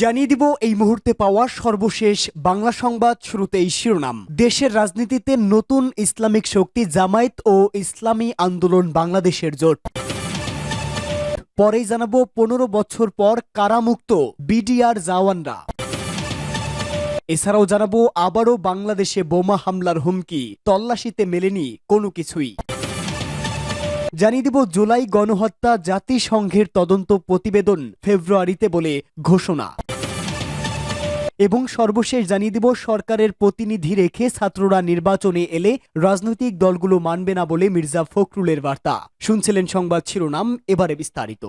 জানিয়ে দিব এই মুহূর্তে পাওয়া সর্বশেষ বাংলা সংবাদ শুরুতেই শিরোনাম। দেশের রাজনীতিতে নতুন ইসলামিক শক্তি জামায়াত ও ইসলামী আন্দোলন বাংলাদেশের জোট। পরেই জানাব পনেরো বছর পর কারামুক্ত বিডিআর জাওয়ানরা। এছাড়াও জানাব আবারও বাংলাদেশে বোমা হামলার হুমকি, তল্লাশিতে মেলেনি কোনো কিছুই। জানিয়ে দিব জুলাই গণহত্যা জাতিসংঘের তদন্ত প্রতিবেদন ফেব্রুয়ারিতে বলে ঘোষণা। এবং সর্বশেষ জানিয়ে দিব, সরকারের প্রতিনিধি রেখে ছাত্ররা নির্বাচনে এলে রাজনৈতিক দলগুলো মানবে না বলে মির্জা ফখরুলের বার্তা। শুনছিলেন সংবাদ শিরোনাম, এবারে বিস্তারিত।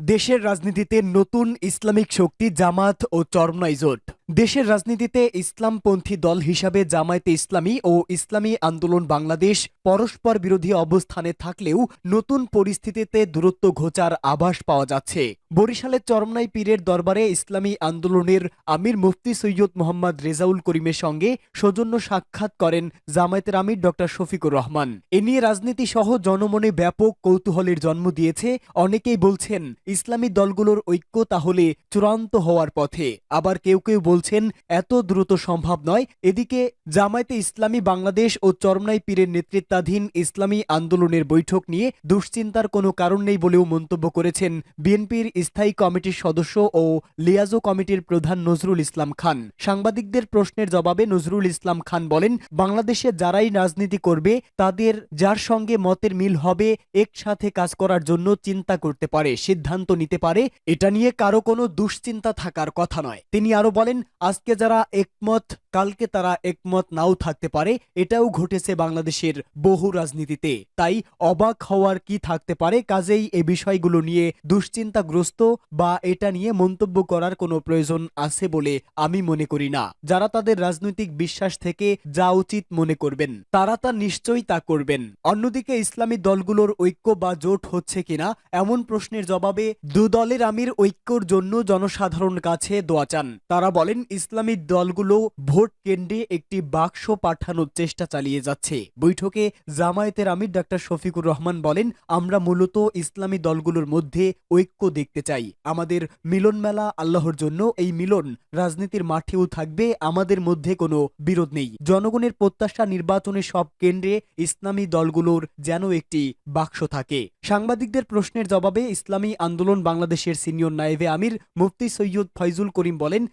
দেশের রাজনীতিতে নতুন ইসলামিক শক্তি জামাত ও চরমনাই জোট। দেশের রাজনীতিতে ইসলামপন্থী দল হিসাবে জামায়াতে ইসলামী ও ইসলামী আন্দোলন বাংলাদেশ পরস্পর বিরোধী অবস্থানে থাকলেও নতুন পরিস্থিতিতে দূরত্ব ঘোচার আভাস পাওয়া যাচ্ছে। বরিশালের চরমনাই পীরের দরবারে ইসলামী আন্দোলনের আমির মুফতি সৈয়দ মোহাম্মদ রেজাউল করিমের সঙ্গে সৌজন্য সাক্ষাৎ করেন জামায়াতের আমির ডক্টর শফিকুর রহমান। এ নিয়ে রাজনীতি সহ জনমনে ব্যাপক কৌতূহলের জন্ম দিয়েছে। অনেকেই বলছেন, ইসলামী দলগুলোর ঐক্য তাহলে চূড়ান্ত হওয়ার পথে। আবার কেউ কেউ বলছেন, এত দ্রুত সম্ভব নয়। এদিকে জামায়াতে ইসলামী বাংলাদেশ ও চরমনাই পীরের নেতৃত্বাধীন ইসলামী আন্দোলনের বৈঠক নিয়ে দুশ্চিন্তার কোনো কারণ নেই বলেও মন্তব্য করেছেন বিএনপির স্থায়ী কমিটির সদস্য ও লিয়াজো কমিটির প্রধান নজরুল ইসলাম খান। সাংবাদিকদের প্রশ্নের জবাবে নজরুল ইসলাম খান বলেন, বাংলাদেশে যারাই রাজনীতি করবে, তাদের যার সঙ্গে মতের মিল হবে, একসাথে কাজ করার জন্য চিন্তা করতে পারে, সিদ্ধান্ত নিতে পারে, এটা নিয়ে কারও কোনো দুশ্চিন্তা থাকার কথা নয়। তিনি আরও বলেন আজকে যারা একমত, কালকে তারা একমত নাও থাকতে পারে। এটাও ঘটেছে বাংলাদেশের বহু রাজনীতিতে। তাই অবাক হওয়ার কি থাকতে পারে? কাজেই এ বিষয়গুলো নিয়ে দুশ্চিন্তাগ্রস্ত বা এটা নিয়ে মন্তব্য করার কোনো প্রয়োজন আছে বলে আমি মনে করি না। যারা তাদের রাজনৈতিক বিশ্বাস থেকে যা উচিত মনে করবেন, তারা তা নিশ্চয়ই তা করবেন। অন্যদিকে ইসলামী দলগুলোর ঐক্য বা জোট হচ্ছে কিনা, এমন প্রশ্নের জবাবে দু দলের আমির ঐক্যর জন্য জনসাধারণ কাছে দোয়া চান। তারা বলেন ইসলামী দলগুলো ভোট কেন্দ্রে একটি বাক্স পাঠানোর চেষ্টা চালিয়ে যাচ্ছে। বৈঠকে জামায়াতের আমির ডাক্তার শফিকুর রহমান বলেন, আমরা মূলত ইসলামী দলগুলোর মধ্যে ঐক্য দেখতে চাই। আমাদের মিলন মেলা আল্লাহর জন্য, এই মিলন রাজনীতির মাঠেও থাকবে, আমাদের মধ্যে কোনো বিরোধ নেই। জনগণের প্রত্যাশা নির্বাচনে সব কেন্দ্রে ইসলামী দলগুলোর যেন একটি বাক্স থাকে। সাংবাদিকদের প্রশ্নের জবাবে ইসলামী আন্দোলন বাংলাদেশের সিনিয়র নায়েবে আমির মুফতি সৈয়দ ফয়জুল করিম বলেন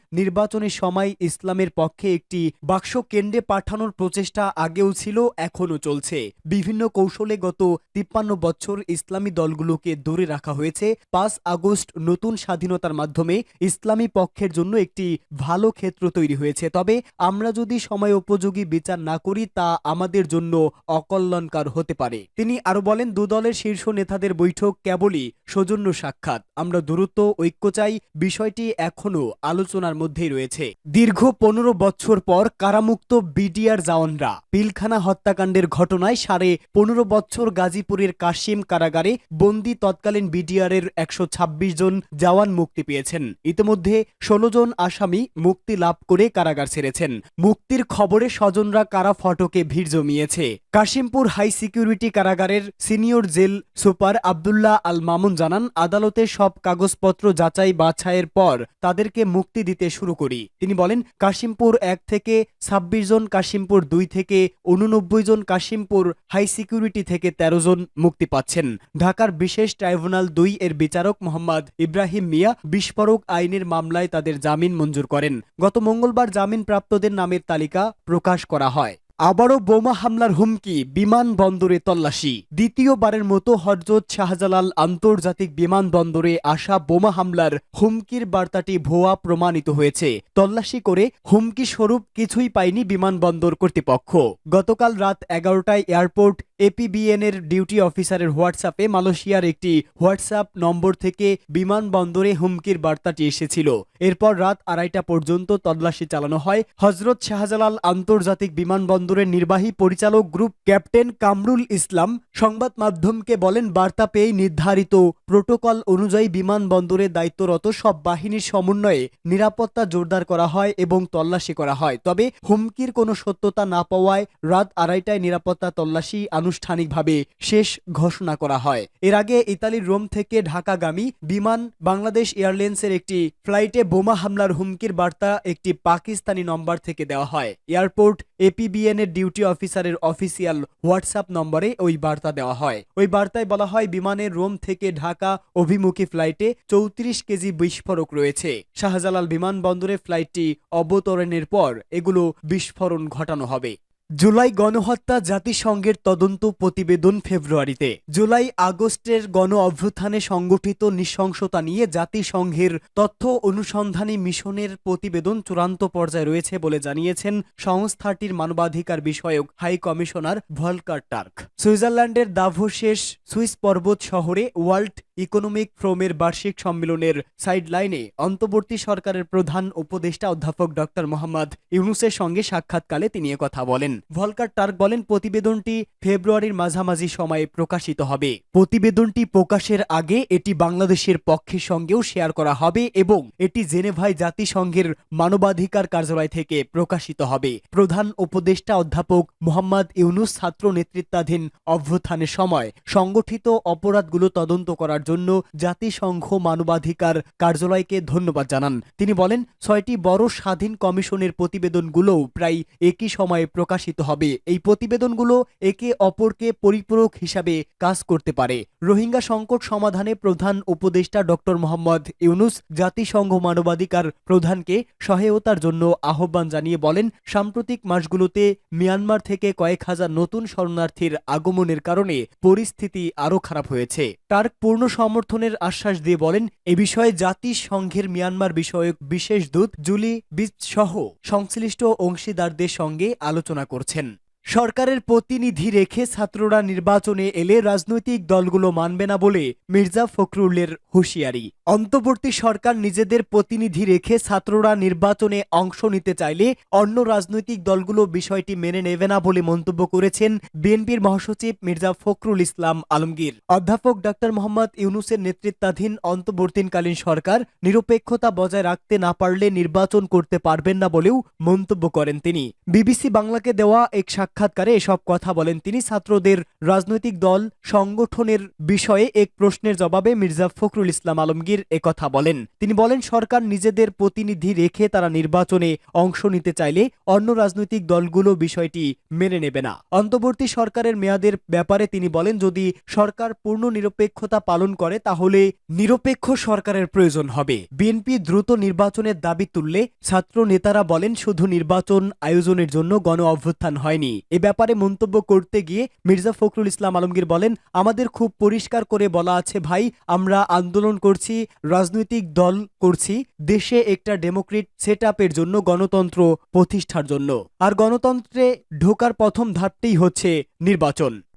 নির্বাচনের সময় ইসলামের পক্ষে একটি বাক্স কেন্দ্রে পাঠানোর প্রচেষ্টা আগেও ছিল, এখনও চলছে। বিভিন্ন কৌশলে গত তিপ্পান্ন বছর ইসলামী দলগুলোকে দূরে রাখা হয়েছে। পাঁচ আগস্ট নতুন স্বাধীনতার মাধ্যমে ইসলামী পক্ষের জন্য একটি ভালো ক্ষেত্র তৈরি হয়েছে। তবে আমরা যদি সময় উপযোগী বিচার না করি, তা আমাদের জন্য অকল্যাণকার হতে পারে। তিনি আরও বলেন, দু দলের শীর্ষ নেতাদের বৈঠক কেবলই সৌজন্য সাক্ষাৎ। আমরা দ্রুত ঐক্য চাই। বিষয়টি এখনও আলোচনার মধ্যেই রয়েছে দীর্ঘ পনেরো বছর পর কারামুক্ত বিডিআর জাওয়ানরা পিলখানা হত্যাকাণ্ডের ঘটনায় সাড়ে পনেরো বছর গাজীপুরের কাশিম কারাগারে বন্দি তৎকালীন বিডিআরের একশো ছাব্বিশ জন জওয়ান মুক্তি পেয়েছেন। ইতিমধ্যে ষোলো জন আসামি মুক্তি লাভ করে কারাগার ছেড়েছেন। মুক্তির খবরে স্বজনরা কারা ফটকে ভিড় জমিয়েছে। কাশিমপুর হাই সিকিউরিটি কারাগারের senior jail super Abdullah Al Mamun জানান, আদালতে সব কাগজপত্র যাচাই বাছাইয়ের পর তাদেরকে মুক্তি দিতে শুরু করি তিনি বলেন, কাশিমপুর এক থেকে ছাব্বিশ জন, কাশিমপুর দুই থেকে উননব্বই জন, কাশিমপুর হাই সিকিউরিটি থেকে ১৩ জন মুক্তি পাচ্ছেন। ঢাকার বিশেষ ট্রাইব্যুনাল দুই এর বিচারক মোহাম্মদ ইব্রাহিম মিয়া বিস্ফোরক আইনের মামলায় তাদের জামিন মঞ্জুর করেন। গত মঙ্গলবার জামিনপ্রাপ্তদের নামের তালিকা প্রকাশ করা হয়। আবারও বোমা হামলার হুমকি বিমানবন্দরে তল্লাশি। দ্বিতীয়বারের মতো হজরত শাহজালাল আন্তর্জাতিক বিমানবন্দরে আসা বোমা হামলার হুমকির বার্তাটি ভুয়া প্রমাণিত হয়েছে। তল্লাশি করে হুমকি স্বরূপ কিছুই পায়নি বিমানবন্দর কর্তৃপক্ষ। গতকাল রাত এগারোটায় এয়ারপোর্ট এপিবিএন এর ডিউটি অফিসারের হোয়াটসঅ্যাপে মালয়েশিয়ার একটি হোয়াটসঅ্যাপ নম্বর থেকে বিমানবন্দরে হুমকির বার্তাটি এসেছিল। এরপর রাত আড়াইটা পর্যন্ত তল্লাশি চালানো হয়। হজরত শাহজালাল আন্তর্জাতিক বিমানবন্দর বিমানবন্দরের নির্বাহী পরিচালক গ্রুপ ক্যাপ্টেন কামরুল ইসলাম সংবাদ মাধ্যমকে বলেন, বার্তা পেয়ে নির্ধারিত প্রোটোকল অনুযায়ী বিমানবন্দরে দায়িত্বরত সব বাহিনীর সমন্বয়ে নিরাপত্তা জোরদার করা হয় এবং তল্লাশি করা হয়। তবে হুমকির কোনো সত্যতা না পাওয়ায় রাত আড়াইটায় নিরাপত্তা তল্লাশি আনুষ্ঠানিকভাবে শেষ ঘোষণা করা হয়। এর আগে ইতালির রোম থেকে ঢাকাগামী বিমান বাংলাদেশ এয়ারলাইন্সের একটি ফ্লাইটে বোমা হামলার হুমকির বার্তা একটি পাকিস্তানি নম্বর থেকে দেওয়া হয়। এয়ারপোর্ট এপিবিএন এর ডিউটি অফিসারের অফিসিয়াল হোয়াটসঅ্যাপ নম্বরে ওই বার্তা দেওয়া হয়। ওই বার্তায় বলা হয়, বিমানের রোম থেকে ঢাকা অভিমুখী ফ্লাইটে চৌত্রিশ কেজি বিস্ফোরক রয়েছে। শাহজালাল বিমানবন্দরে ফ্লাইটটি অবতরণের পর এগুলো বিস্ফোরণ ঘটানো হবে। জুলাই গণহত্যা জাতিসংঘের তদন্ত প্রতিবেদন ফেব্রুয়ারিতে। জুলাই আগস্টের গণ অভ্যুত্থানে সংগঠিত নৃশংসতা নিয়ে জাতিসংঘের তথ্য অনুসন্ধানী মিশনের প্রতিবেদন চূড়ান্ত পর্যায়ে রয়েছে বলে জানিয়েছেন সংস্থাটির মানবাধিকার বিষয়ক হাই কমিশনার ভলকার টার্ক। সুইজারল্যান্ডের দাভোশেষ সুইস পর্বত শহরে ওয়ার্ল্ড ইকোনমিক ফোরামের বার্ষিক সম্মেলনের সাইডলাইনে অন্তর্বর্তী সরকারের প্রধান উপদেষ্টা অধ্যাপক ডক্টর মোহাম্মদ ইউনুসের সঙ্গে সাক্ষাৎকালে তিনি কথা বলেন। ভলকার টার্ক বলেন, প্রতিবেদনটি ফেব্রুয়ারির মাঝামাঝি সময়ে প্রকাশিত হবে। প্রতিবেদনটি প্রকাশের আগে এটি বাংলাদেশের পক্ষের সঙ্গেও শেয়ার করা হবে এবং এটি জেনেভায় জাতিসংঘের মানবাধিকার কার্যালয় থেকে প্রকাশিত হবে। প্রধান উপদেষ্টা অধ্যাপক মোহাম্মদ ইউনুস ছাত্র নেতৃত্বাধীন অভ্যুত্থানের সময় সংগঠিত অপরাধগুলো তদন্ত করার জন্য জাতিসংঘ মানবাধিকার কার্যালয়কে ধন্যবাদ জানান। তিনি বলেন, ছয়টি বড় স্বাধীন কমিশনের প্রতিবেদনগুলোও প্রায় একই সময়ে প্রকাশিত হবে। এই প্রতিবেদনগুলো একে অপরকে পরিপূরক হিসাবে কাজ করতে পারে। রোহিঙ্গা সংকট সমাধানে প্রধান উপদেষ্টা ডক্টর মোহাম্মদ ইউনুস জাতিসংঘ মানবাধিকার প্রধানকে সহায়তার জন্য আহ্বান জানিয়ে বলেন, সাম্প্রতিক মাসগুলোতে মিয়ানমার থেকে কয়েক হাজার নতুন শরণার্থীর আগমনের কারণে পরিস্থিতি আরও খারাপ হয়েছে। টার্ক পূর্ণ সমর্থনের আশ্বাস দিয়ে বলেন, এ বিষয়ে জাতিসংঘের মিয়ানমার বিষয়ক বিশেষ দূত জুলি বিচ সহ সংশ্লিষ্ট অংশীদারদের সঙ্গে আলোচনা করছেন। সরকারের প্রতিনিধি রেখে ছাত্ররা নির্বাচনে এলে রাজনৈতিক দলগুলো মানবে না বলে মির্জা ফখরুলের হুঁশিয়ারি। অন্তর্বর্তী সরকার নিজেদের প্রতিনিধি রেখে ছাত্ররা নির্বাচনে অংশ নিতে চাইলে অন্য রাজনৈতিক দলগুলো বিষয়টি মেনে নেবে না বলে মন্তব্য করেছেন বিএনপির মহাসচিব মির্জা ফখরুল ইসলাম আলমগীর। অধ্যাপক ডক্টর মোহাম্মদ ইউনুসের নেতৃত্বাধীন অন্তর্বর্তীকালীন সরকার নিরপেক্ষতা বজায় রাখতে না পারলে নির্বাচন করতে পারবেন না বলেও মন্তব্য করেন তিনি। বিবিসি বাংলাকে দেওয়া এক সাক্ষাৎকারে এসব কথা বলেন তিনি। ছাত্রদের রাজনৈতিক দল, সংগঠনের বিষয়ে এক প্রশ্নের জবাবে মির্জা ফখরুল ইসলাম আলমগীর একথা বলেন। তিনি বলেন, সরকার নিজেদের প্রতিনিধি রেখে তারা নির্বাচনে অংশ নিতে চাইলে অন্য রাজনৈতিক দলগুলো বিষয়টি মেনে নেবে না। অন্তর্বর্তী সরকারের মেয়াদের ব্যাপারে তিনি বলেন, যদি সরকার পূর্ণ নিরপেক্ষতা পালন করে, তাহলে নিরপেক্ষ সরকারের প্রয়োজন হবে। বিএনপি দ্রুত নির্বাচনের দাবি তুললে, ছাত্র নেতারা বলেন, শুধু নির্বাচন আয়োজনের জন্য গণ অভ্যুত্থান হয়নি। এ ব্যাপারে মন্তব্য করতে গিয়ে মির্জা ফখরুল ইসলাম আলমগীর বলেন, আমাদের খুব পরিষ্কার করে বলা আছে, ভাই, আমরা আন্দোলন করছি, রাজনৈতিক দল করছি, দেশে একটা ডেমোক্রেট সেট জন্য, গণতন্ত্র প্রতিষ্ঠার জন্য। আর গণতন্ত্রে ঢোকার প্রথম ধাপটি হচ্ছে নির্বাচন।